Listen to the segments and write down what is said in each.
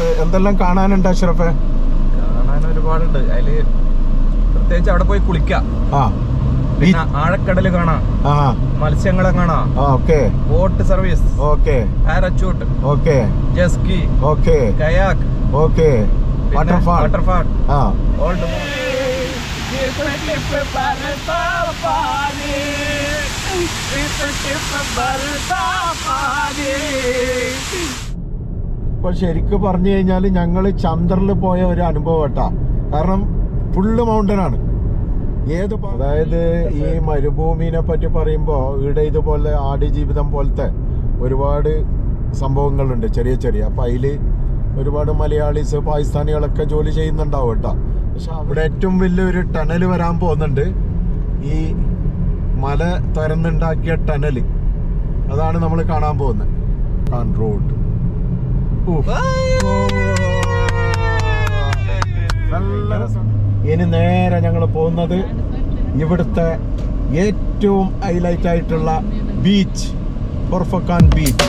എന്ത് എന്തെല്ലാം കാണാനുണ്ട് അഷ്റഫെ കാണാൻ ഒരുപാടുണ്ട്. അതിൽ പ്രത്യേകിച്ച് അവിടെ പോയി കുളിക്കാം. ആ. പിന്നെ ആഴക്കടൽ കാണാം. ആ. മത്സ്യങ്ങളെ കാണാം. Okay. Boat service. Okay. Parachute. Okay. Jet ski. Okay. Kayak. Okay. Waterfall. Waterfall. ആ. ഓൾഡ് ഇപ്പൊ ശരിക്ക് പറഞ്ഞു കഴിഞ്ഞാൽ ഞങ്ങൾ ചന്ദ്രനിൽ പോയ ഒരു അനുഭവം കേട്ടാ. കാരണം ഫുള്ള് മൗണ്ടൻ ആണ്. ഏത് അതായത് ഈ മരുഭൂമിനെ പറ്റി പറയുമ്പോൾ ഇവിടെ ഇതുപോലെ ആടി ജീവിതം പോലത്തെ ഒരുപാട് സംഭവങ്ങളുണ്ട് ചെറിയ ചെറിയ. അപ്പൊ അതിൽ ഒരുപാട് മലയാളീസ് പാകിസ്ഥാനികളൊക്കെ ജോലി ചെയ്യുന്നുണ്ടാവും കേട്ടോ. പക്ഷെ അവിടെ ഏറ്റവും വലിയൊരു ടണൽ വരാൻ പോകുന്നുണ്ട് ഈ മല തുരന്നുണ്ടാക്കിയ ടണൽ. അതാണ് നമ്മൾ കാണാൻ പോകുന്നത്. കാൺ റോഡ് ഇനി നേരെ ഞങ്ങൾ പോകുന്നത് ഇവിടുത്തെ ഏറ്റവും ഹൈലൈറ്റ് ആയിട്ടുള്ള ബീച്ച് ബർഫക്കാൻ ബീച്ച്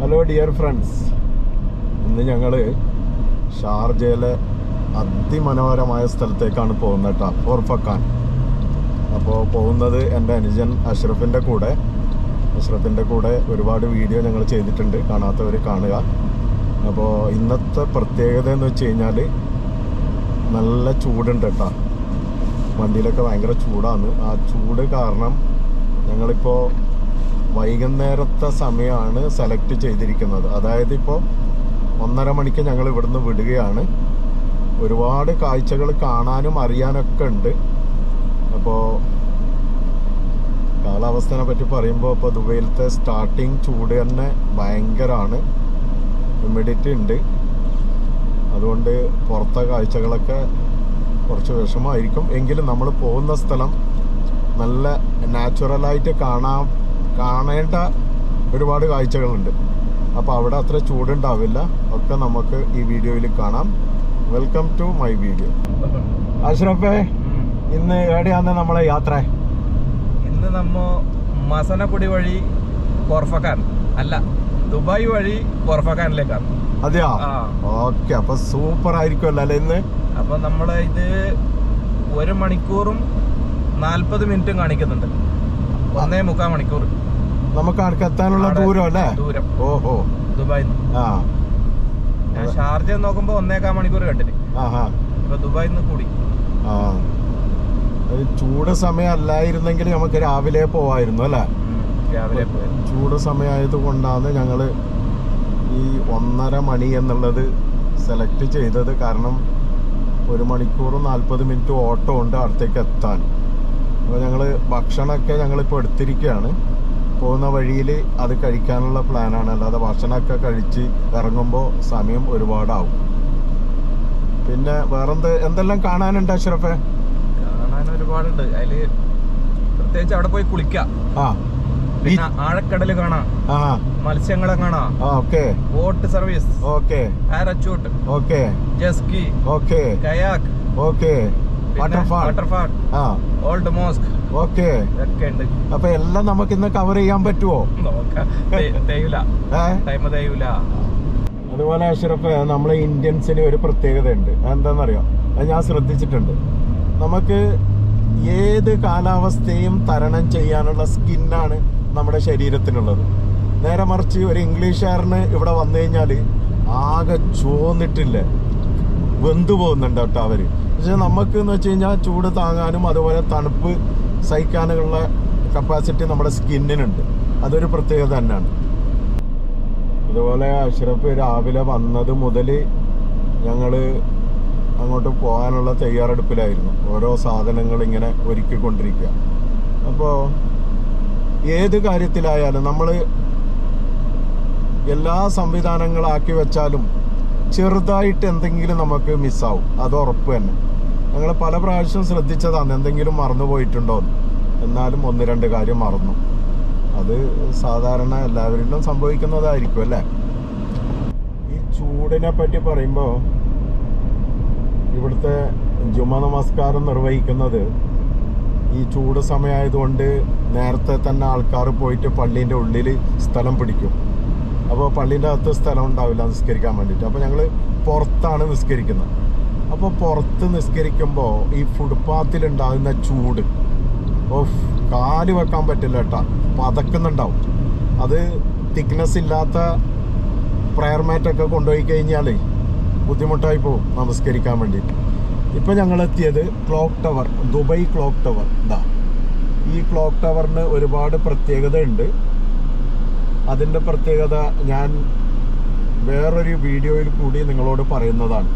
ഹലോ ഡിയർ ഫ്രണ്ട്സ് ഇന്ന് ഞങ്ങൾ ഷാർജയിലെ അതിമനോഹരമായ സ്ഥലത്തേക്കാണ് പോകുന്നത് കേട്ടോ ഓർഫക്കാൻ അപ്പോൾ പോകുന്നത് എന്റെ അനുജൻ അഷ്റഫിന്റെ കൂടെ. അഷ്റഫിന്റെ കൂടെ ഒരുപാട് വീഡിയോ ഞങ്ങൾ ചെയ്തിട്ടുണ്ട് കാണാത്തവർ കാണുക. അപ്പോൾ ഇന്നത്തെ പ്രത്യേകത എന്ന് വെച്ച് കഴിഞ്ഞാൽ നല്ല ചൂടുണ്ട് കേട്ടോ വണ്ടിയിലൊക്കെ ഭയങ്കര ചൂടാണ്. ആ ചൂട് കാരണം ഞങ്ങളിപ്പോൾ വൈകുന്നേരത്തെ സമയമാണ് സെലക്ട് ചെയ്തിരിക്കുന്നത്. അതായത് ഇപ്പോൾ ഒന്നര മണിക്ക് ഞങ്ങൾ ഇവിടുന്ന് വിടുകയാണ്. ഒരുപാട് കാഴ്ചകൾ കാണാനും അറിയാനൊക്കെ ഉണ്ട്. അപ്പോൾ കാലാവസ്ഥനെ പറ്റി പറയുമ്പോൾ ഇപ്പോൾ ദുബൈയിലത്തെ സ്റ്റാർട്ടിങ് ചൂട് തന്നെ ഭയങ്കരമാണ് ഹ്യൂമിഡിറ്റി ഉണ്ട്. അതുകൊണ്ട് പുറത്തെ കാഴ്ചകളൊക്കെ കുറച്ച് വിഷമമായിരിക്കും. എങ്കിലും നമ്മൾ പോകുന്ന സ്ഥലം നല്ല നാച്ചുറലായിട്ട് കാണാൻ കാണേണ്ട ഒരുപാട് കാഴ്ചകളുണ്ട്. അപ്പോൾ അവിടെ അത്ര ചൂടുണ്ടാവില്ല. ഒക്കെ നമുക്ക് ഈ വീഡിയോയിൽ കാണാം. വെൽക്കം ടു മൈ വീഡിയോ അഷ്റഫേ ഇന്ന് എവിടെയാണ് നമ്മളെ യാത്ര? ഇന്ന് നമ്മ മസനക്കുടി വഴി കോർഫക്കാൻ അല്ല ദുബായ് വഴി കോർഫക്കാനിലേക്കാണ് അതെയാ. ഓക്കെ അപ്പൊ സൂപ്പർ ആയിരിക്കുമല്ലോ അല്ലെ ഇന്ന്? അപ്പൊ നമ്മളെ ഇത് ഒരു മണിക്കൂറും നാൽപ്പത് മിനിറ്റും കാണിക്കുന്നുണ്ട്. ഒന്നേ മുക്കാൽ മണിക്കൂർ നമുക്ക് അടുക്ക് എത്താനുള്ള ദൂരം അല്ലേ? ദൂരം. ഓഹോ. ദുബായിൽ ആ. ഞാൻ ഷാർജ നോക്കുമ്പോ ഒന്നേക്കാൽ മണിക്കൂർ കണ്ടിന്. ആഹാ. ഇപ്പൊ ദുബായിൽ നിന്ന് കൂടി. ആ. ചൂട് സമയം അല്ലായിരുന്നെങ്കിൽ നമുക്ക് രാവിലെ പോവായിരുന്നു അല്ലേ? രാവിലെ ചൂട് സമയമായത് കൊണ്ടാണ് ഞങ്ങൾ ഈ ഒന്നര മണി എന്നുള്ളത് സെലക്ട് ചെയ്തത്. കാരണം ഒരു മണിക്കൂർ നാൽപ്പത് മിനിറ്റ് ഓട്ടോ ഉണ്ട് അടുത്തേക്ക് എത്താൻ. അപ്പോൾ ഞങ്ങൾ ഭക്ഷണമൊക്കെ ഞങ്ങളിപ്പോൾ എടുത്തിരിക്കുകയാണ്. പോകുന്ന വഴിയിൽ അത് കഴിക്കാനുള്ള പ്ലാനാണ്. അല്ലാതെ ഭക്ഷണമൊക്കെ കഴിച്ച് ഇറങ്ങുമ്പോൾ സമയം ഒരുപാടാവും. പിന്നെ വേറെന്ത്? എന്തെല്ലാം കാണാനുണ്ട് അഷ്റഫെ? കാണാൻ ഒരുപാടുണ്ട്. അതിൽ പ്രത്യേകിച്ച് അവിടെ പോയി കുളിക്കാം. ആ. പിന്നെ ആഴക്കടൽ കാണാം. മത്സ്യങ്ങളെ കാണാം. Okay. Boat service. Okay. Parachute okay. Jet ski. Okay. Kayak. Okay. Waterfall. Waterfall. Old mosque. Okay. അപ്പൊ എല്ലാം നമുക്ക് ഇന്ന് കവർ ചെയ്യാൻ പറ്റുമോ അതുപോലെ അഷറഫ് നമ്മളെ ഇന്ത്യൻസിന് ഒരു പ്രത്യേകത ഉണ്ട് എന്താണെന്നറിയോ അത് ഞാൻ ശ്രദ്ധിച്ചിട്ടുണ്ട്. നമുക്ക് ഏത് കാലാവസ്ഥയും തരണം ചെയ്യാനുള്ള സ്കിന്നാണ് നമ്മുടെ ശരീരത്തിനുള്ളത്. നേരെ മറിച്ച് ഒരു ഇംഗ്ലീഷുകാരന് ഇവിടെ വന്നു കഴിഞ്ഞാൽ ആകെ ചോന്നിട്ടില്ല വെന്തു പോകുന്നുണ്ട് കേട്ടോ അവർ പക്ഷെ നമുക്ക് എന്ന് വെച്ച് കഴിഞ്ഞാൽ ചൂട് താങ്ങാനും അതുപോലെ തണുപ്പ് സഹിക്കാനുള്ള കപ്പാസിറ്റി നമ്മുടെ സ്കിന്നിനുണ്ട്. അതൊരു പ്രത്യേകത തന്നെയാണ്. ഇതുപോലെ അഷ്റഫ് രാവിലെ വന്നത് മുതൽ ഞങ്ങൾ അങ്ങോട്ട് പോകാനുള്ള തയ്യാറെടുപ്പിലായിരുന്നു. ഓരോ സാധനങ്ങൾ ഇങ്ങനെ ഒരുക്കിക്കൊണ്ടിരിക്കുക. അപ്പോൾ ഏത് കാര്യത്തിലായാലും നമ്മൾ എല്ലാ സംവിധാനങ്ങളാക്കി വെച്ചാലും ചെറുതായിട്ട് എന്തെങ്കിലും നമുക്ക് മിസ്സാവും അത് ഉറപ്പ് തന്നെ. ഞങ്ങൾ പല പ്രാവശ്യം ശ്രദ്ധിച്ചതാണ് എന്തെങ്കിലും മറന്നു പോയിട്ടുണ്ടോ എന്നാലും ഒന്ന് രണ്ട് കാര്യം മറന്നു. അത് സാധാരണ എല്ലാവരിലും സംഭവിക്കുന്നതായിരിക്കും അല്ലേ? ഈ ചൂടിനെ പറ്റി പറയുമ്പോൾ ഇവിടുത്തെ ജുമ നമസ്കാരം നിർവഹിക്കുന്നത് ഈ ചൂട് സമയമായതുകൊണ്ട് നേരത്തെ തന്നെ ആൾക്കാർ പോയിട്ട് പള്ളീന്റെ ഉള്ളിൽ സ്ഥലം പിടിക്കും. അപ്പോൾ പള്ളീന്റെ അകത്ത് സ്ഥലം ഉണ്ടാവില്ല നിസ്കരിക്കാൻ വേണ്ടിയിട്ട്. അപ്പോൾ ഞങ്ങൾ പുറത്താണ് നിസ്കരിക്കുന്നത്. അപ്പോൾ പുറത്ത് നിസ്കരിക്കുമ്പോൾ ഈ ഫുട്പാത്തിൽ ഉണ്ടാകുന്ന ചൂട് ഓഫ് കാൽ വെക്കാൻ പറ്റില്ല കേട്ടാ. പതക്കുന്നുണ്ടാവും. അത് തിക്നെസ് ഇല്ലാത്ത പ്രയർ മാറ്റൊക്കെ കൊണ്ടുപോയി കഴിഞ്ഞാൽ ബുദ്ധിമുട്ടായി പോകും നമസ്കരിക്കാൻ വേണ്ടി ഇപ്പൊ ഞങ്ങൾ എത്തിയത് clock tower Dubai clock tower ഇതാ ഈ ക്ലോക്ക് ടവറിന് ഒരുപാട് പ്രത്യേകത ഉണ്ട് അതിന്റെ പ്രത്യേകത ഞാൻ വേറൊരു വീഡിയോയിൽ കൂടി നിങ്ങളോട് പറയുന്നതാണ്.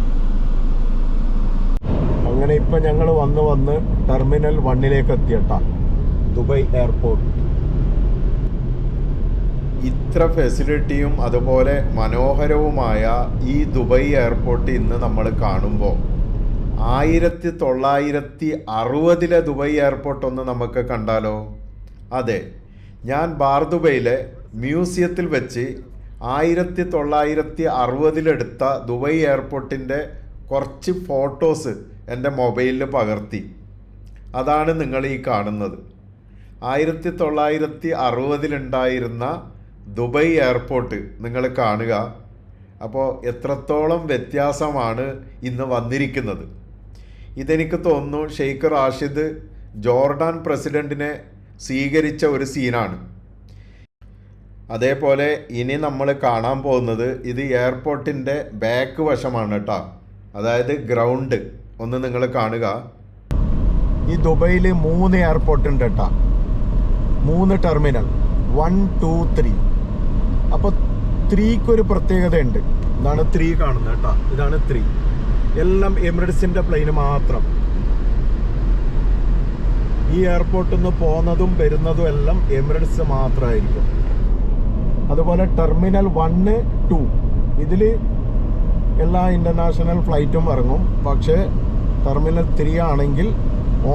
അങ്ങനെ ഇപ്പം ഞങ്ങൾ വന്ന് വന്ന് ടെർമിനൽ വണ്ണിലേക്ക് എത്തിയട്ട. Dubai airport. ഇത്ര ഫെസിലിറ്റിയും അതുപോലെ മനോഹരവുമായ ഈ ദുബൈ എയർപോർട്ട് ഇന്ന് നമ്മൾ കാണുമ്പോൾ ആയിരത്തി തൊള്ളായിരത്തി അറുപതിലെ ദുബൈ എയർപോർട്ട് ഒന്ന് നമുക്ക് കണ്ടാലോ? അതെ ഞാൻ ബാർദുബൈയിലെ മ്യൂസിയത്തിൽ വെച്ച് ആയിരത്തി തൊള്ളായിരത്തി അറുപതിലെടുത്ത ദുബൈ എയർപോർട്ടിന്റെ കുറച്ച് ഫോട്ടോസ് എന്റെ മൊബൈലിൽ പകർത്തി. അതാണ് നിങ്ങൾ ഈ കാണുന്നത്. ആയിരത്തി തൊള്ളായിരത്തി അറുപതിലുണ്ടായിരുന്ന ദുബൈ എയർപോർട്ട് നിങ്ങൾ കാണുക. അപ്പോൾ എത്രത്തോളം വ്യത്യാസമാണ് ഇന്ന് വന്നിരിക്കുന്നത്. ഇതെനിക്ക് തോന്നുന്നു ഷെയ്ഖ് റാഷിദ് ജോർഡാൻ പ്രസിഡന്റിനെ സ്വീകരിച്ച ഒരു സീനാണ്. അതേപോലെ ഇനി നമ്മൾ കാണാൻ പോകുന്നത് ഇത് എയർപോർട്ടിന്റെ ബാക്ക് വശമാണ് കേട്ടോ. അതായത് ഗ്രൗണ്ട്. ഒന്ന് നിങ്ങൾ കാണുക. ഈ ദുബൈയിൽ മൂന്ന് എയർപോർട്ട് ഉണ്ട് കേട്ടോ മൂന്ന് ടെർമിനൽ വൺ ടു ത്രീ അപ്പോൾ പ്രത്യേകത ഉണ്ട് ഇതാണ് ത്രീ കാണുന്നത് കേട്ടോ ഇതാണ് ത്രീ എല്ലാം എമിറേറ്റ്സിന്റെ പ്ലെയിന് മാത്രം. ഈ എയർപോർട്ടിൽ നിന്ന് പോകുന്നതും വരുന്നതും എല്ലാം എമിറേറ്റ്സ് മാത്രമായിരിക്കും അതുപോലെ ടെർമിനൽ വണ്ണ് ടു ഇതിൽ എല്ലാ ഇന്റർനാഷണൽ ഫ്ലൈറ്റും ഇറങ്ങും. പക്ഷേ ടെർമിനൽ ത്രീ ആണെങ്കിൽ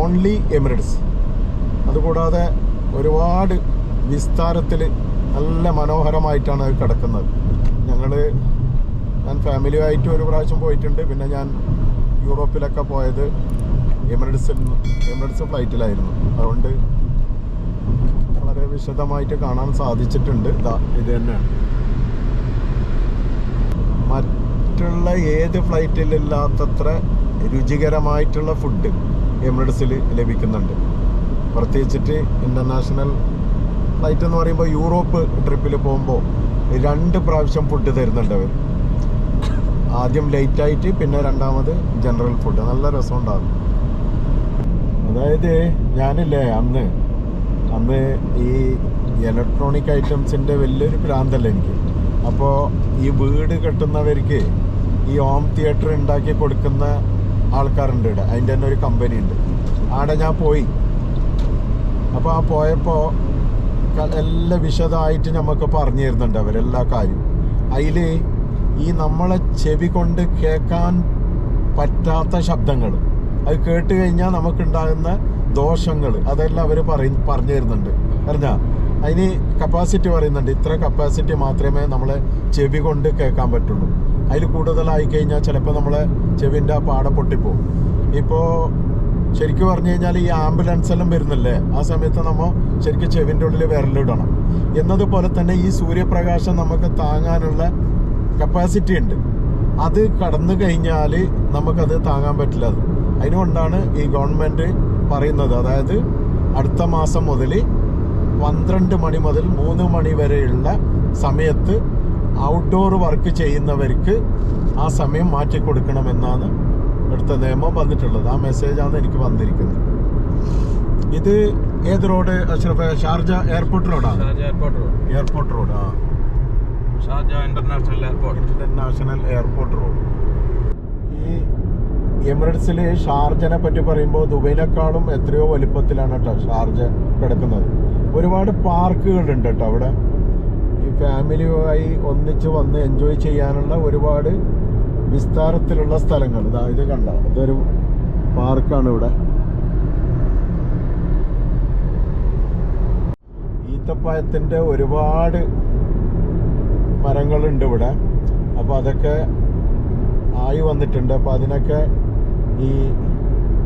ഓൺലി എമിറേറ്റ്സ് അതുകൂടാതെ ഒരുപാട് വിസ്താരത്തിൽ നല്ല മനോഹരമായിട്ടാണ് അത് കിടക്കുന്നത്. ഞങ്ങൾ ഞാൻ ഫാമിലിയായിട്ട് ഒരു പ്രാവശ്യം പോയിട്ടുണ്ട്. പിന്നെ ഞാൻ യൂറോപ്പിലൊക്കെ പോയത് എമിറേറ്റ്സിൽ എമിറേറ്റ്സ് ഫ്ലൈറ്റിലായിരുന്നു അതുകൊണ്ട് വളരെ വിശദമായിട്ട് കാണാൻ സാധിച്ചിട്ടുണ്ട്. ഇതാ ഇത് തന്നെയാണ്. മറ്റുള്ള ഏത് ഫ്ലൈറ്റിലില്ലാത്തത്ര രുചികരമായിട്ടുള്ള ഫുഡ് എമിറേറ്റ്സിൽ ലഭിക്കുന്നുണ്ട്. പ്രത്യേകിച്ചിട്ട് ഇന്റർനാഷണൽ ഫ്ലൈറ്റ് എന്ന് പറയുമ്പോൾ യൂറോപ്പ് ട്രിപ്പിൽ പോകുമ്പോൾ രണ്ട് പ്രാവശ്യം ഫുഡ് തരുന്നുണ്ട് അവർ. ആദ്യം ലേറ്റ് ആയിട്ട് പിന്നെ രണ്ടാമത് ജനറൽ ഫുഡ് നല്ല രസമുണ്ടാകും അതായത് ഞാനില്ലേ അന്ന് അന്ന് ഈ ഇലക്ട്രോണിക് ഐറ്റംസിന്റെ വലിയൊരു ഭ്രാന്തല്ല എനിക്ക്. അപ്പോൾ ഈ വീട് കെട്ടുന്നവർക്ക് ഈ ഹോം തിയേറ്റർ ഉണ്ടാക്കി കൊടുക്കുന്ന ആൾക്കാരുണ്ട് ഇവിടെ. അതിന്റെ തന്നെ ഒരു കമ്പനി ഉണ്ട്. അവിടെ ഞാൻ പോയി. അപ്പോൾ ആ പോയപ്പോൾ എല്ലാം വിശദമായിട്ട് നമുക്ക് പറഞ്ഞു തരുന്നുണ്ട് അവരെല്ലാ കാര്യം അതിൽ ഈ നമ്മളെ ചെവി കൊണ്ട് കേൾക്കാൻ പറ്റാത്ത ശബ്ദങ്ങൾ അത് കേട്ട് കഴിഞ്ഞാൽ നമുക്കുണ്ടാകുന്ന ദോഷങ്ങൾ അതെല്ലാം അവർ പറയും പറഞ്ഞു തരുന്നുണ്ട് അറിഞ്ഞാ? അതിന് കപ്പാസിറ്റി പറയുന്നുണ്ട്. ഇത്ര കപ്പാസിറ്റി മാത്രമേ നമ്മളെ ചെവി കൊണ്ട് കേൾക്കാൻ പറ്റുള്ളൂ. അതിൽ കൂടുതലായി കഴിഞ്ഞാൽ ചിലപ്പോൾ നമ്മളെ ചെവിന്റെ ആ പാട പൊട്ടിപ്പോവും. ഇപ്പോൾ ശരിക്കും പറഞ്ഞു കഴിഞ്ഞാൽ ഈ ആംബുലൻസ് എല്ലാം വരുന്നില്ലേ? ആ സമയത്ത് നമ്മൾ ശരിക്കും ചെവിന്റെ ഉള്ളിൽ വിരലിടണം. എന്നതുപോലെ തന്നെ ഈ സൂര്യപ്രകാശം നമുക്ക് താങ്ങാനുള്ള കപ്പാസിറ്റി ഉണ്ട്. അത് കടന്നു കഴിഞ്ഞാൽ നമുക്കത് താങ്ങാൻ പറ്റില്ല. അത് അതിനുകൊണ്ടാണ് ഈ ഗവൺമെന്റ് പറയുന്നത്. അതായത് അടുത്ത മാസം മുതൽ പന്ത്രണ്ട് മണി മുതൽ മൂന്ന് മണി വരെയുള്ള സമയത്ത് ഔട്ട്ഡോർ വർക്ക് ചെയ്യുന്നവർക്ക് ആ സമയം മാറ്റി കൊടുക്കണമെന്നാണ് അടുത്ത നിയമം വന്നിട്ടുള്ളത്. ആ മെസ്സേജാണ് എനിക്ക് വന്നിരിക്കുന്നത്. ഇത് ഏത് റോഡ് അഷ്റഫ് ഷാർജ എയർപോർട്ട് റോഡാണ് എയർപോർട്ട് റോഡ് ആ. Sharjah international airport international airport road ഈ എമിറേറ്റ്സിൽ ഷാർജനെ പറ്റി പറയുമ്പോൾ ദുബൈനേക്കാളും എത്രയോ വലിപ്പത്തിലാണ് കേട്ടോ ഷാർജ കിടക്കുന്നത്. ഒരുപാട് പാർക്കുകളുണ്ട് കേട്ടോ അവിടെ. ഫാമിലിയുമായി ഒന്നിച്ച് വന്ന് എൻജോയ് ചെയ്യാനുള്ള ഒരുപാട് വിസ്താരത്തിലുള്ള സ്ഥലങ്ങൾ. ഇതാ ഇത് കണ്ട? ഇതൊരു പാർക്കാണ് ഇവിടെ. ഈത്തപ്പായത്തിന്റെ ഒരുപാട് മരങ്ങളുണ്ട് ഇവിടെ. അപ്പോൾ അതൊക്കെ ആയി വന്നിട്ടുണ്ട്. അപ്പോൾ അതിനൊക്കെ ഈ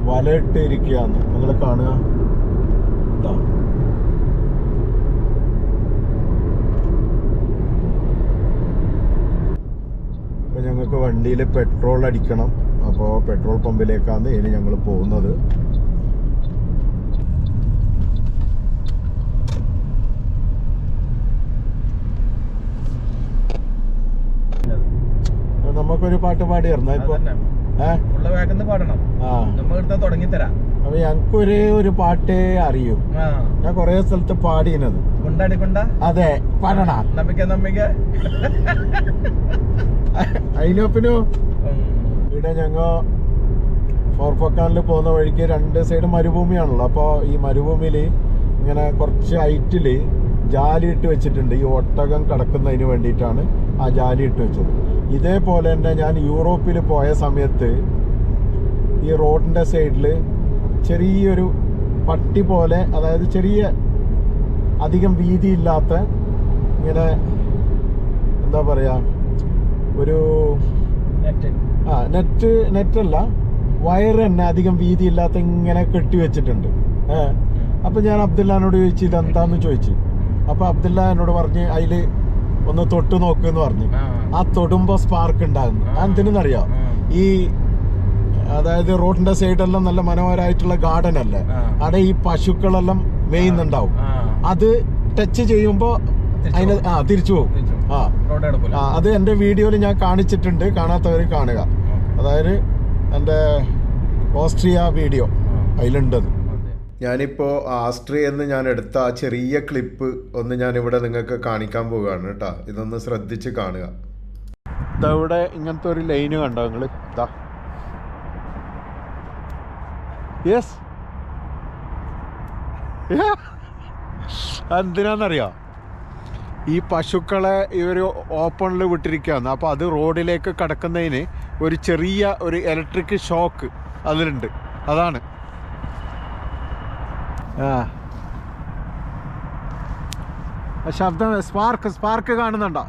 വലയിട്ട് ഇരിക്കുകയാണ്. നിങ്ങൾ കാണുക. ഇതാ അപ്പോൾ ഞങ്ങൾക്ക് വണ്ടിയിൽ പെട്രോൾ അടിക്കണം. അപ്പോൾ പെട്രോൾ പമ്പിലേക്കാണ് ഇനി ഞങ്ങൾ പോകുന്നത്. നമുക്കൊരു പാട്ട് പാടിയായിരുന്നു ഇപ്പൊ? ആ. നമ്മൾ തുടങ്ങി തരാം. അപ്പൊ ഞങ്ങൾക്ക് ഒരേ ഒരു പാട്ട് അറിയൂ. ഞാൻ കൊറേ സ്ഥലത്ത് പാടിയത് അതെ പാടണ. നമ്പിക്ക നമ്പിക്ക അതിനൊപ്പിനു ഇവിടെ ഞങ്ങ ഫോർഫക്കാനിൽ പോകുന്ന വഴിക്ക് രണ്ട് സൈഡ് മരുഭൂമിയാണല്ലോ. അപ്പോൾ ഈ മരുഭൂമിയിൽ ഇങ്ങനെ കുറച്ച് ഹൈറ്റിൽ ജാലി ഇട്ട് വെച്ചിട്ടുണ്ട്. ഈ ഒട്ടകം കിടക്കുന്നതിന് വേണ്ടിയിട്ടാണ് ആ ജാലി ഇട്ട് വെച്ചത്. ഇതേപോലെ തന്നെ ഞാൻ യൂറോപ്പിൽ പോയ സമയത്ത് ഈ റോഡിന്റെ സൈഡിൽ ചെറിയൊരു പട്ടി പോലെ അതായത് ചെറിയ അധികം വീതിയില്ലാത്ത ഇങ്ങനെ എന്താ പറയുക ഒരു നെറ്റ്. ആ നെറ്റ് നെറ്റല്ല വയർ തന്നെ അധികം വീതിയില്ലാത്ത ഇങ്ങനെ കെട്ടി വെച്ചിട്ടുണ്ട്. ഏഹ് അപ്പൊ ഞാൻ അബ്ദുല്ലാനോട് ചോദിച്ചു ഇതെന്താന്ന് ചോദിച്ചു. അപ്പൊ അബ്ദുല്ല എന്നോട് പറഞ്ഞ് അതിൽ ഒന്ന് തൊട്ട് നോക്ക് പറഞ്ഞു. ആ. തൊടുമ്പോ സ്പാർക്ക് ഉണ്ടാകുന്നു. എന്തിനെന്നറിയാം ഈ അതായത് റോഡിന്റെ സൈഡെല്ലാം നല്ല മനോഹരമായിട്ടുള്ള ഗാർഡൻ അല്ലേ? അവിടെ ഈ പശുക്കളെല്ലാം മേയുന്നുണ്ടാവും. അത് ടച്ച് ചെയ്യുമ്പോ അതിന് ആ തിരിച്ചു പോകും. ആ. അത് എന്റെ വീഡിയോയിൽ ഞാൻ കാണിച്ചിട്ടുണ്ട്. കാണാത്തവർ കാണുക. അതായത് എന്റെ ഓസ്ട്രിയ വീഡിയോ അതിലുണ്ടത്. ഞാനിപ്പോൾ ആസ്ട്രിയ എന്ന് ഞാൻ എടുത്ത ആ ചെറിയ ക്ലിപ്പ് ഒന്ന് ഞാൻ ഇവിടെ നിങ്ങൾക്ക് കാണിക്കാൻ പോവുകയാണ് കേട്ടോ. ഇതൊന്ന് ശ്രദ്ധിച്ച് കാണുക. ഇതവിടെ ഇങ്ങനത്തെ ഒരു ലൈന് കണ്ടോ നിങ്ങൾ ഇതാ യെസ് എന്തിനാന്നറിയോ? ഈ പശുക്കളെ ഇവർ ഓപ്പണിൽ വിട്ടിരിക്കുകയാണ്. അപ്പോൾ അത് റോഡിലേക്ക് കടക്കുന്നതിന് ഒരു ചെറിയ ഒരു ഇലക്ട്രിക് ഷോക്ക് അതിലുണ്ട്. അതാണ്. ആ. ശബ്ദം സ്പാർക്ക് സ്പാർക്ക് കാണുന്നുണ്ടോ?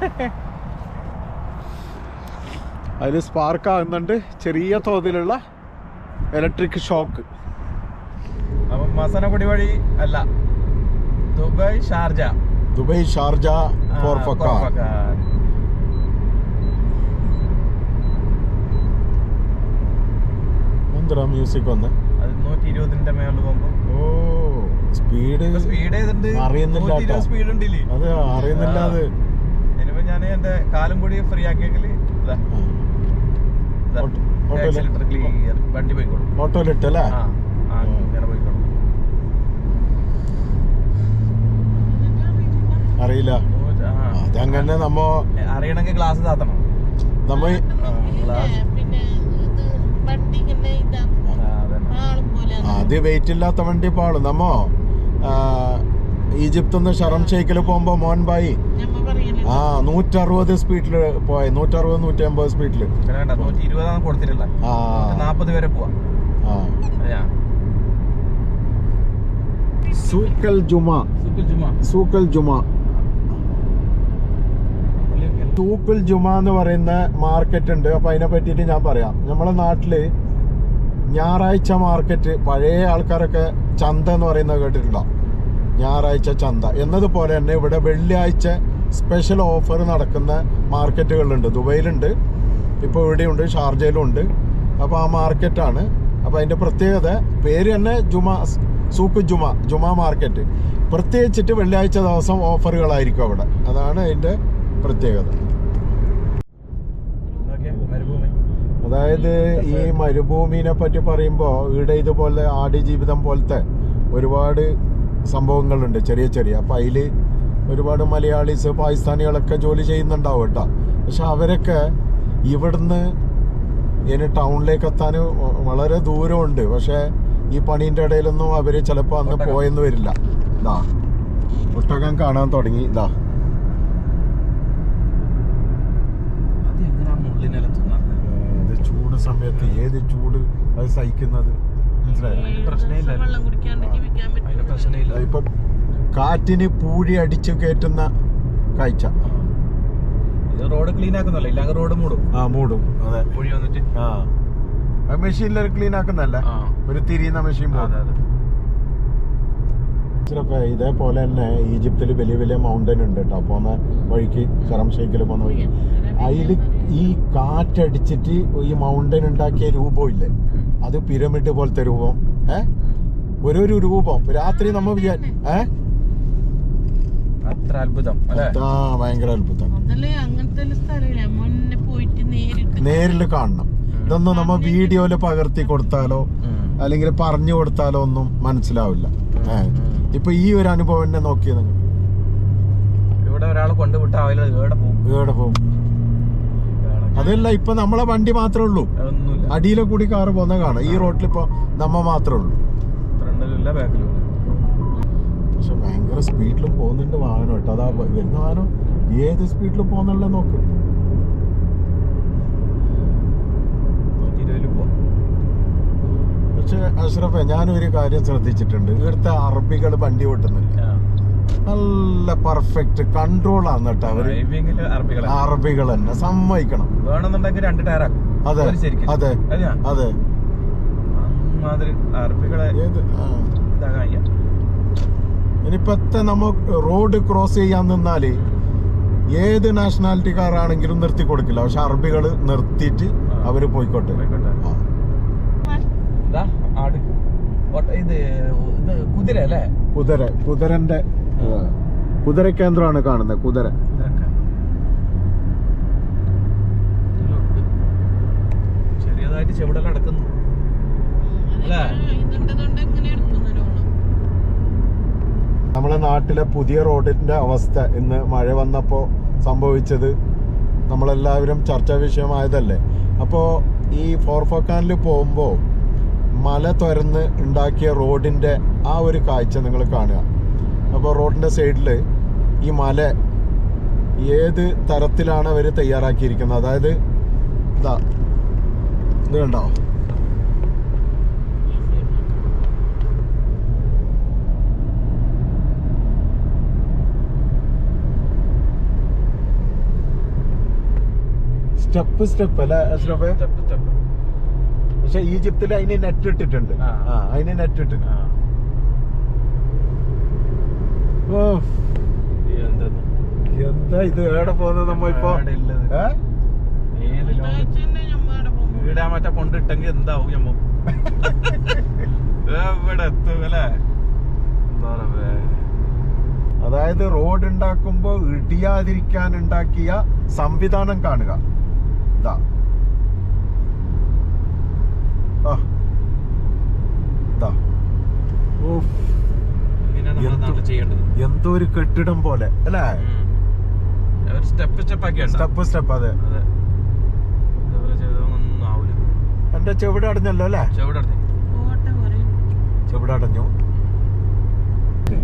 അതിൽ സ്പാർക്ക് ആകുന്നുണ്ട്. ചെറിയ തോതിലുള്ള ഇലക്ട്രിക് ഷോക്ക് അപ്പം മസനഗുടി വഴി അല്ല. Dubai Sharjah. ദുബായ് ഷാർജ ഫോർ ഫക്ക എന്തിനാ മ്യൂസിക് വന്ന്? അത് നൂറ്റി ഇരുപതിന്റെ മേളിൽ പോകുമ്പോ. ഓ സ്പീഡ് സ്പീഡ് അറിയുന്നില്ല. സ്പീഡ് ഉണ്ടില്ലേ? അത് അറിയുന്നില്ല അത്. ഇനിയിപ്പോ ഞാൻ എന്റെ കാലും കൂടി ഫ്രീ ആക്കിയെങ്കിൽ ഇതാ ആ. ഓട്ടോ- ഓട്ടോയിൽ? ഇലക്ട്രിക്കലി വണ്ടി പോയിക്കോളും. പോയിക്കോളും. അറിയില്ല. ആ. അതങ്ങനെ നമ്മ അറിയണമെങ്കിൽ ഗ്ലാസ് താത്തണം നമ്മ അത് വെയിറ്റ് ഇല്ലാത്ത വണ്ടി പാളും. നമ്മോ ഈജിപ്തിൽ നിന്ന് ഷറം ഷെയ്ക്കിൽ പോകുമ്പോ നമ്മ പറയണ ആ നൂറ്ററുപത് സ്പീഡിൽ പോയി നൂറ്ററുപത് നൂറ്റി അമ്പത് സ്പീഡിൽ നൂറ്റി ഇരുപതാണ് നാപ്പത് വരെ പോവാ. സൂക്കൽ ജുമ. സൂക്കൽ ജുമ. സൂക്കൽ ജുമ. എന്ന് പറയുന്ന മാർക്കറ്റ് ഉണ്ട് അപ്പൊ അതിനെ പറ്റിയിട്ട് ഞാൻ പറയാം. നമ്മളെ നാട്ടിൽ ഞായറാഴ്ച മാർക്കറ്റ് പഴയ ആൾക്കാരൊക്കെ ചന്ത എന്ന് പറയുന്നത് കേട്ടിട്ടുണ്ടോ? ഞായറാഴ്ച ചന്ത. എന്നതുപോലെ തന്നെ ഇവിടെ വെള്ളിയാഴ്ച സ്പെഷ്യൽ ഓഫർ നടക്കുന്ന മാർക്കറ്റുകളുണ്ട് ദുബൈയിലുണ്ട് ഇപ്പോൾ ഇവിടെയുണ്ട് ഷാർജയിലും ഉണ്ട് അപ്പോൾ ആ മാർക്കറ്റാണ് അപ്പോൾ അതിന്റെ പ്രത്യേകത പേര് തന്നെ ജുമ സൂക്ക് ജുമ ജുമ മാർക്കറ്റ് പ്രത്യേകിച്ചിട്ട് വെള്ളിയാഴ്ച ദിവസം ഓഫറുകളായിരിക്കും അവിടെ. അതാണ് അതിന്റെ പ്രത്യേകത. അതായത് ഈ മരുഭൂമിനെ പറ്റി പറയുമ്പോൾ ഇവിടെ ഇതുപോലെ ആടുജീവിതം പോലത്തെ ഒരുപാട് സംഭവങ്ങളുണ്ട് ചെറിയ ചെറിയ. അപ്പം അതിൽ ഒരുപാട് മലയാളീസ് പാകിസ്ഥാനികളൊക്കെ ജോലി ചെയ്യുന്നുണ്ടാവും കേട്ടോ. പക്ഷെ അവരൊക്കെ ഇവിടുന്ന് ഇനി ടൗണിലേക്ക് എത്താൻ വളരെ ദൂരമുണ്ട്. പക്ഷേ ഈ പണീന്റെ ഇടയിലൊന്നും അവർ ചിലപ്പോൾ അന്ന് പോയെന്ന് വരില്ല. ഇതാ ഒട്ടകം കാണാൻ തുടങ്ങി. ഇതാ അത് ചൂട് സമയത്ത് ഏത് ചൂട് അത് സഹിക്കുന്നത്? മനസ്സിലായി? പ്രശ്നമില്ല. വെള്ളം കുടിക്കാണ്ട് ജീവിക്കാൻ അതിന് പ്രശ്നമില്ല. ഇപ്പൊ കാറ്റിന് പൂഴി അടിച്ചു കയറ്റുന്ന കാഴ്ച. ഇത് റോഡ് ക്ലീൻ ആക്കുന്നല്ല ഇല്ലെങ്കിൽ റോഡ് മൂടും. ആ മൂടും. അതെ. കുഴി വന്നിട്ട്? ആ. മെഷീനിൽ ക്ലീൻ ആക്കുന്നല്ല ഒരു തിരിയുന്ന മെഷീൻ ഇതേപോലെ തന്നെ ഈജിപ്തിൽ വലിയ വലിയ മൗണ്ടൻ ഉണ്ട് കേട്ടോ പോന്ന വഴിക്ക് ഷറം ഷെയ്ഖിൽ പോന്ന വഴിക്ക്. അതിൽ ഈ കാറ്റടിച്ചിട്ട് ഈ മൗണ്ടൻ ഉണ്ടാക്കിയ രൂപം ഇല്ലേ? അത് പിരമിഡ് പോലത്തെ രൂപം. ഏ? ഓരോരു രൂപം. രാത്രി നമ്മ വിചാരിച്ചു ഏ? അത്ര അത്ഭുതം ഭയങ്കര അത്ഭുതം. നേരിൽ കാണണം. ഇതൊന്നും നമ്മ വീഡിയോയിൽ പകർത്തി കൊടുത്താലോ അല്ലെങ്കിൽ പറഞ്ഞു കൊടുത്താലോ ഒന്നും മനസ്സിലാവില്ല. ഇപ്പൊ ഈ ഒരു അനുഭവം എന്നെ നോക്കിയത് ഇവിടെ ഒരാളെ കൊണ്ടുവിട്ട പോകും അതല്ല ഇപ്പൊ നമ്മളെ വണ്ടി മാത്രമേ ഉള്ളൂ. അടിയിലെ കൂടി കാറ് പോകുന്ന കാണാം ഈ റോട്ടിൽ ഇപ്പൊ നമ്മ മാത്രമേ ഉള്ളൂ. ഫ്രണ്ടിലും ഇല്ല ബാക്കിലും. ഇല്ല പക്ഷെ ഭയങ്കര സ്പീഡിലും പോകുന്നുണ്ട് വാഹനം കേട്ടോ. അതാ വരുന്ന വാഹനം ഏത് സ്പീഡിൽ പോകുന്നുള്ള നോക്ക്. പക്ഷെ അഷ്റഫെ ഞാനൊരു കാര്യം ശ്രദ്ധിച്ചിട്ടുണ്ട്. ഇവിടുത്തെ അറബികൾ വണ്ടി ഓട്ടുന്നില്ല. നല്ല പെർഫെക്റ്റ് കൺട്രോൾ ആണ് കേട്ടോ അവർ. അറബികൾ തന്നെ. സമ്മതിക്കണം. വേണമെന്നുണ്ടെങ്കിൽ രണ്ട് ടയർ അതെ. അതെ. അതെ. അറബികളെ. ഇതാകാൻ. ഇനിയിപ്പത്തെ നമ്മ റോഡ് ക്രോസ് ചെയ്യാൻ നിന്നാൽ ഏത് നാഷണാലിറ്റിക്കാരാണെങ്കിലും നിർത്തി കൊടുക്കില്ല. പക്ഷെ അറബികൾ നിർത്തിയിട്ട് അവർ പോയിക്കോട്ടെ. ഇതാ കുതിര അല്ലേ? കുതിര കുതിരന്റെ കുതിര കേന്ദ്രമാണ് കാണുന്നത് കുതിര. ചെറിയതായിട്ട് ചെവിടെല്ലാം അടക്കുന്നു. അല്ലേ? നമ്മളെ നാട്ടിലെ പുതിയ റോഡിന്റെ അവസ്ഥ ഇന്ന് മഴ വന്നപ്പോൾ സംഭവിച്ചത് നമ്മളെല്ലാവരും ചർച്ചാ വിഷയമായതല്ലേ? അപ്പോൾ ഈ ഫോർഫോക്കാനിൽ പോകുമ്പോൾ മല തുരന്ന് ഉണ്ടാക്കിയ റോഡിന്റെ ആ ഒരു കാഴ്ച നിങ്ങൾ കാണുക. അപ്പോൾ റോഡിന്റെ സൈഡിൽ ഈ മല ഏത് തരത്തിലാണ് അവർ തയ്യാറാക്കിയിരിക്കുന്നത്? അതായത് ഇതാ ഇത് കണ്ടോ? സ്റ്റെപ്പ് സ്റ്റെപ്പ് അല്ലേ അഷ്റഫേ? Step step. പക്ഷെ ഈജിപ്തിൽ അതിന് നെറ്റ് ഇട്ടിട്ടുണ്ട്. ആ. അതിന് നെറ്റ് ഇട്ടിട്ടുണ്ട്. ആ. ഓ എന്തെന്ന് എന്താ ഇത്? എവിടെ പോകുന്നത് നമ്മ ഇപ്പൊ എവിടെ ഉള്ളത്? ഏ? ഏത് ലോകം തന്നെ ഞമ്മടെ പോകുമ്പോ വീടാ മറ്റേ കൊണ്ടിട്ടെങ്കിൽ എന്താവും ഞമ്മ? എവിടെ എത്തും അല്ലേ? എന്താ അതായത് റോഡ് ഉണ്ടാക്കുമ്പോ ഇടിയാതിരിക്കാൻ ഉണ്ടാക്കിയ സംവിധാനം കാണുക. ഉഫ്. ഇങ്ങനെ നമ്മുടെ ചെയ്യേണ്ടത്? എന്തോ ഒരു കെട്ടിടം പോലെ അല്ലേ? ഒരു സ്റ്റെപ്പ് സ്റ്റെപ്പ് ആക്കി സ്റ്റെപ്പ് സ്റ്റെപ്പ് അതെ. എന്റെ ചെവിടെ അടഞ്ഞല്ലോ അല്ലേ? ചെവിടെ അടഞ്ഞു.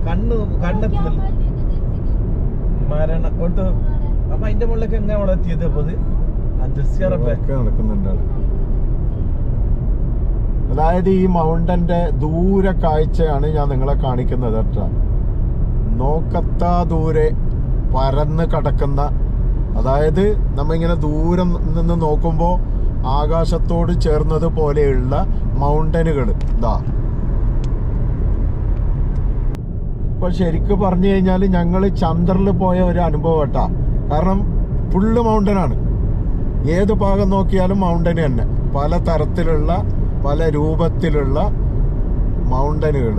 കണ്ണ് കണ്ണെത്തുന്നില്ല മരണ കൊടുത്തു അപ്പൊ അതിന്റെ മുകളിലേക്ക് എങ്ങനെ അവിടെ എത്തിയത്? അപ്പൊ നടക്കുന്നുണ്ട്. അതായത് ഈ മൗണ്ടന്റെ ദൂര കാഴ്ചയാണ് ഞാൻ നിങ്ങളെ കാണിക്കുന്നത് കേട്ടോ. നോക്കത്താ ദൂരെ പരന്ന് കടക്കുന്ന അതായത് നമ്മ ഇങ്ങനെ ദൂരം നിന്ന് നോക്കുമ്പോൾ ആകാശത്തോട് ചേർന്നത് പോലെയുള്ള മൗണ്ടനുകൾ. ഇതാ ഇപ്പൊ ശരിക്ക് പറഞ്ഞു കഴിഞ്ഞാൽ ഞങ്ങൾ ചന്ദ്രനിൽ പോയ ഒരു അനുഭവം കേട്ടാ. കാരണം ഫുള്ള് മൗണ്ടനാണ്. ഏത് ഭാഗം നോക്കിയാലും മൗണ്ടൻ തന്നെ. പല തരത്തിലുള്ള പല രൂപത്തിലുള്ള മൗണ്ടനുകൾ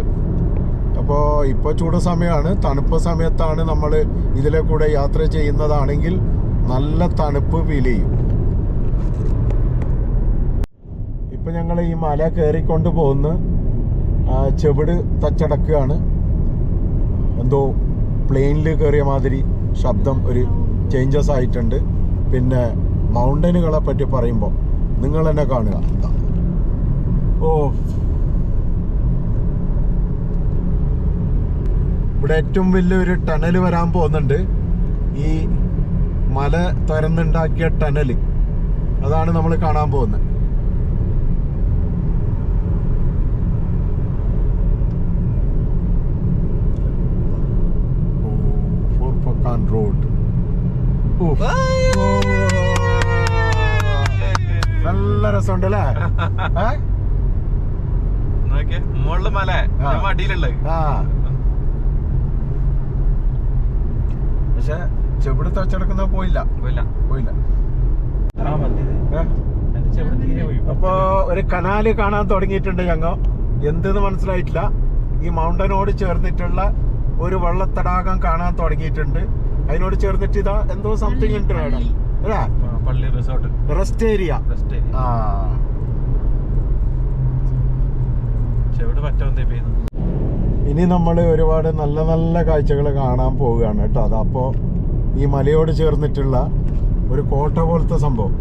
അപ്പോൾ ഇപ്പോൾ ചൂട് സമയമാണ് തണുപ്പ് സമയത്താണ് നമ്മൾ ഇതിലെ കൂടെ യാത്ര ചെയ്യുന്നതാണെങ്കിൽ നല്ല തണുപ്പ് ഫീൽ ചെയ്യും. ഇപ്പം ഞങ്ങൾ ഈ മല കയറിക്കൊണ്ട് പോകുന്ന ചെവിട് തച്ചടക്കുകയാണ്. എന്തോ പ്ലെയിനിൽ കയറിയ മാതിരി ശബ്ദം ഒരു ചേഞ്ചസ് ആയിട്ടുണ്ട്. പിന്നെ മൗണ്ടനുകളെ പറ്റി പറയുമ്പോൾ നിങ്ങൾ എന്നെ കാണുക. ഓ. ഇവിടെ ഏറ്റവും വലിയൊരു ടണൽ വരാൻ പോകുന്നുണ്ട്. ഈ മല തുരന്നുണ്ടാക്കിയ ടണൽ അതാണ് നമ്മൾ കാണാൻ പോകുന്നത് ഫോർപ്പക്കാൻ റോഡ് രസമുണ്ട് അല്ലേ മല അടിയിലുള്ളത്. ആ. പക്ഷെ ചെവിടെ തച്ചെടുക്കുന്ന പോയില്ല. പോയില്ല. പോയില്ല? അപ്പൊ ഒരു കനാല് കാണാൻ തുടങ്ങിയിട്ടുണ്ട് ഞങ്ങൾ എന്തെന്ന് മനസ്സിലായിട്ടില്ല. ഈ മൗണ്ടനോട് ചേർന്നിട്ടുള്ള ഒരു വെള്ളത്തടാകം കാണാൻ തുടങ്ങിയിട്ടുണ്ട്. അതിനോട് ചേർന്നിട്ട് ഇതാ എന്തോ സംതിങ് ഉണ്ട് അല്ലേ? പള്ളി റിസോർട്ട് റെസ്റ്റ് ഏരിയ റെസ്റ്റ് ആ. ചെവിട് പറ്റാവുന്നേ പെയ്യുന്നു ഇനി നമ്മൾ ഒരുപാട് നല്ല നല്ല കാഴ്ചകൾ കാണാൻ പോവുകയാണ് കേട്ടോ. അതപ്പോ ഈ മലയോട് ചേർന്നിട്ടുള്ള ഒരു കോട്ട പോലത്തെ സംഭവം.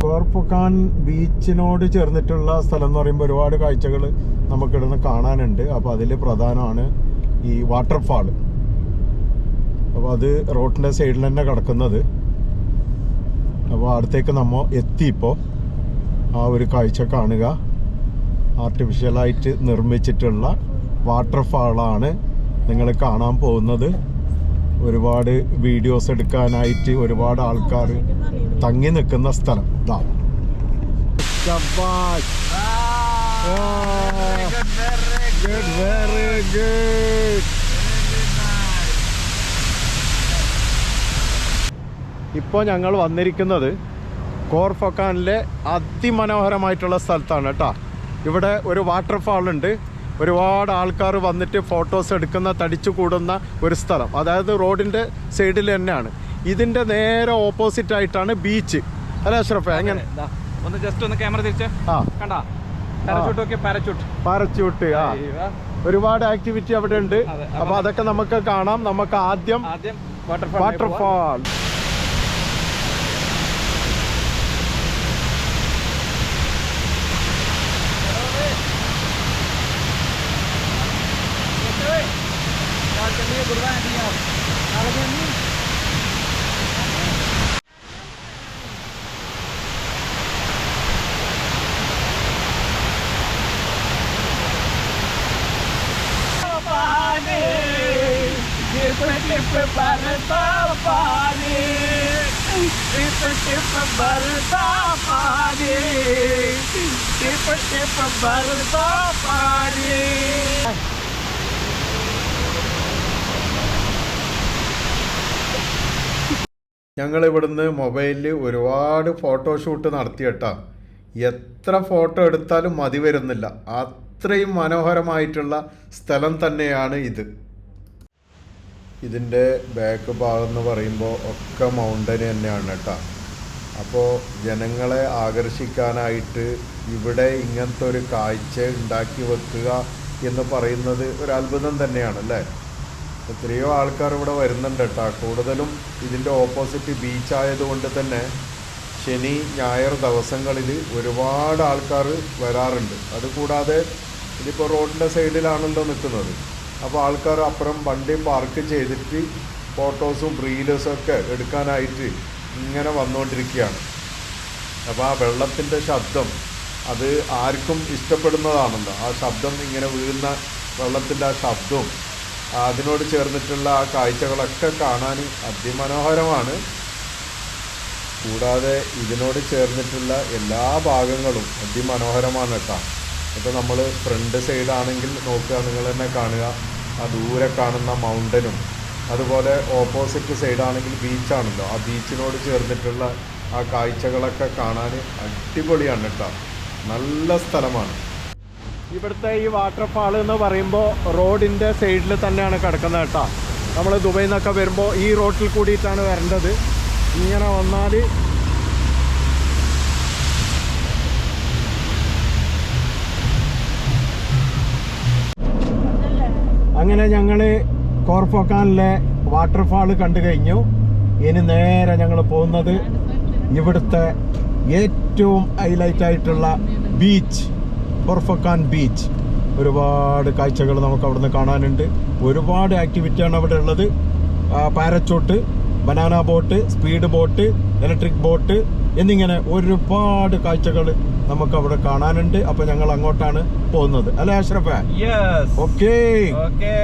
കോർപ്പുക്കാൻ ബീച്ചിനോട് ചേർന്നിട്ടുള്ള സ്ഥലം എന്ന് പറയുമ്പോൾ ഒരുപാട് കാഴ്ചകൾ നമുക്കിടുന്ന് കാണാനുണ്ട്. അപ്പോൾ അതിൽ പ്രധാനമാണ് ഈ വാട്ടർഫാൾ അപ്പോൾ അത് റോഡിന്റെ സൈഡിൽ തന്നെ കിടക്കുന്നത്. അപ്പോൾ അടുത്തേക്ക് നമ്മൾ എത്തി ഇപ്പോൾ ആ ഒരു കാഴ്ച കാണുക. ആർട്ടിഫിഷ്യലായിട്ട് നിർമ്മിച്ചിട്ടുള്ള വാട്ടർഫാളാണ് നിങ്ങൾ കാണാൻ പോകുന്നത്. ഒരുപാട് വീഡിയോസ് എടുക്കാനായിട്ട് ഒരുപാട് ആൾക്കാർ തങ്ങി നിൽക്കുന്ന സ്ഥലം. ഇതാ. Good, very good. ഇപ്പോൾ ഞങ്ങൾ വന്നിരിക്കുന്നത് കോർഫക്കാനിലെ അതിമനോഹരമായിട്ടുള്ള സ്ഥലത്താണ് കേട്ടോ. ഇവിടെ ഒരു വാട്ടർഫാൾ ഉണ്ട്. ഒരുപാട് ആൾക്കാർ വന്നിട്ട് ഫോട്ടോസ് എടുക്കുന്ന തടിച്ചു കൂടുന്ന ഒരു സ്ഥലം. അതായത് റോഡിന്റെ സൈഡിൽ തന്നെയാണ്. ഇതിന്റെ നേരെ ഓപ്പോസിറ്റ് ആയിട്ടാണ് ബീച്ച് അല്ലേ അഷ്റഫ്? എങ്ങനെ? ഒന്ന് ജസ്റ്റ് ഒന്ന് ക്യാമറ തിരിച്ച്. ആ. കണ്ടാ? പാരച്യൂട്ട് ആ. ഒരുപാട് ആക്ടിവിറ്റി അവിടെ ഉണ്ട്. അപ്പൊ അതൊക്കെ നമുക്ക് കാണാം. നമുക്ക് ആദ്യം ആദ്യം വാട്ടർഫാൾ വാട്ടർഫാൾ ഞങ്ങൾ ഇവിടുന്ന് മൊബൈലിൽ ഒരുപാട് ഫോട്ടോഷൂട്ട് നടത്തിയിട്ടാ. എത്ര ഫോട്ടോ എടുത്താലും മതി വരുന്നില്ല. അത്രയും മനോഹരമായിട്ടുള്ള സ്ഥലം തന്നെയാണ് ഇത്. ഇതിന്റെ ബാക്ക് ഭാഗം എന്ന് പറയുമ്പോൾ ഒക്കെ മൗണ്ടൻ തന്നെയാണ് കേട്ടോ. അപ്പോൾ ജനങ്ങളെ ആകർഷിക്കാനായിട്ട് ഇവിടെ ഇങ്ങനത്തെ ഒരു കാഴ്ച ഉണ്ടാക്കി വെക്കുക എന്ന് പറയുന്നത് ഒരു അത്ഭുതം തന്നെയാണ് അല്ലേ എത്രയോ ആൾക്കാർ ഇവിടെ വരുന്നുണ്ട് കേട്ടോ. കൂടുതലും ഇതിന്റെ ഓപ്പോസിറ്റ് ബീച്ചായതുകൊണ്ട് തന്നെ ശനി ഞായർ ദിവസങ്ങളിൽ ഒരുപാട് ആൾക്കാർ വരാറുണ്ട്. അതുകൂടാതെ ഇതിപ്പോൾ റോഡിന്റെ സൈഡിലാണല്ലോ നിൽക്കുന്നത്. അപ്പോൾ ആൾക്കാർ അപ്പുറം വണ്ടി പാർക്ക് ചെയ്തിട്ട് ഫോട്ടോസും റീൽസും ഒക്കെ എടുക്കാനായിട്ട് ഇങ്ങനെ വന്നുകൊണ്ടിരിക്കുകയാണ്. അപ്പോൾ ആ വെള്ളത്തിന്റെ ശബ്ദം അത് ആർക്കും ഇഷ്ടപ്പെടുന്നതാണല്ലോ. ആ ശബ്ദം ഇങ്ങനെ വീഴുന്ന വെള്ളത്തിന്റെ ആ ശബ്ദവും അതിനോട് ചേർന്നിട്ടുള്ള ആ കാഴ്ചകളൊക്കെ കാണാൻ അതിമനോഹരമാണ്. കൂടാതെ ഇതിനോട് ചേർന്നിട്ടുള്ള എല്ലാ ഭാഗങ്ങളും അതിമനോഹരമാണ് കേട്ടോ. ഇപ്പോൾ നമ്മൾ ഫ്രണ്ട് സൈഡാണെങ്കിൽ നോക്കുക നിങ്ങൾ തന്നെ കാണുക. ആ ദൂരെ കാണുന്ന മൗണ്ടനും അതുപോലെ ഓപ്പോസിറ്റ് സൈഡാണെങ്കിൽ ബീച്ചാണല്ലോ ആ ബീച്ചിനോട് ചേർന്നിട്ടുള്ള ആ കാഴ്ചകളൊക്കെ കാണാൻ അടിപൊളിയാണ് കേട്ടോ. നല്ല സ്ഥലമാണ്. ഇവിടുത്തെ ഈ വാട്ടർഫാൾ എന്ന് പറയുമ്പോൾ റോഡിന്റെ സൈഡിൽ തന്നെയാണ് കിടക്കുന്നത് കേട്ടോ. നമ്മൾ ദുബൈയിൽ നിന്നൊക്കെ വരുമ്പോൾ ഈ റോട്ടിൽ കൂടിയിട്ടാണ് വരേണ്ടത്. ഇങ്ങനെ വന്നാൽ അങ്ങനെ ഞങ്ങൾ കോർഫോക്കാനിലെ വാട്ടർഫാൾ കണ്ടു കഴിഞ്ഞു. ഇനി നേരെ ഞങ്ങൾ പോകുന്നത് ഇവിടുത്തെ ഏറ്റവും ഹൈലൈറ്റ് ആയിട്ടുള്ള ബീച്ച് കോർഫക്കാൻ ബീച്ച്. ഒരുപാട് കാഴ്ചകൾ നമുക്ക് അവിടുന്ന് കാണാനുണ്ട്. ഒരുപാട് ആക്ടിവിറ്റിയാണ് അവിടെ ഉള്ളത്. Parachute banana boat speed boat electric boat എന്നിങ്ങനെ ഒരുപാട് കാഴ്ചകൾ നമുക്ക് അവിടെ കാണാനുണ്ട്. അപ്പൊ ഞങ്ങൾ അങ്ങോട്ടാണ് പോകുന്നത്. അല്ലെ അഷ്റഫ? Okay okay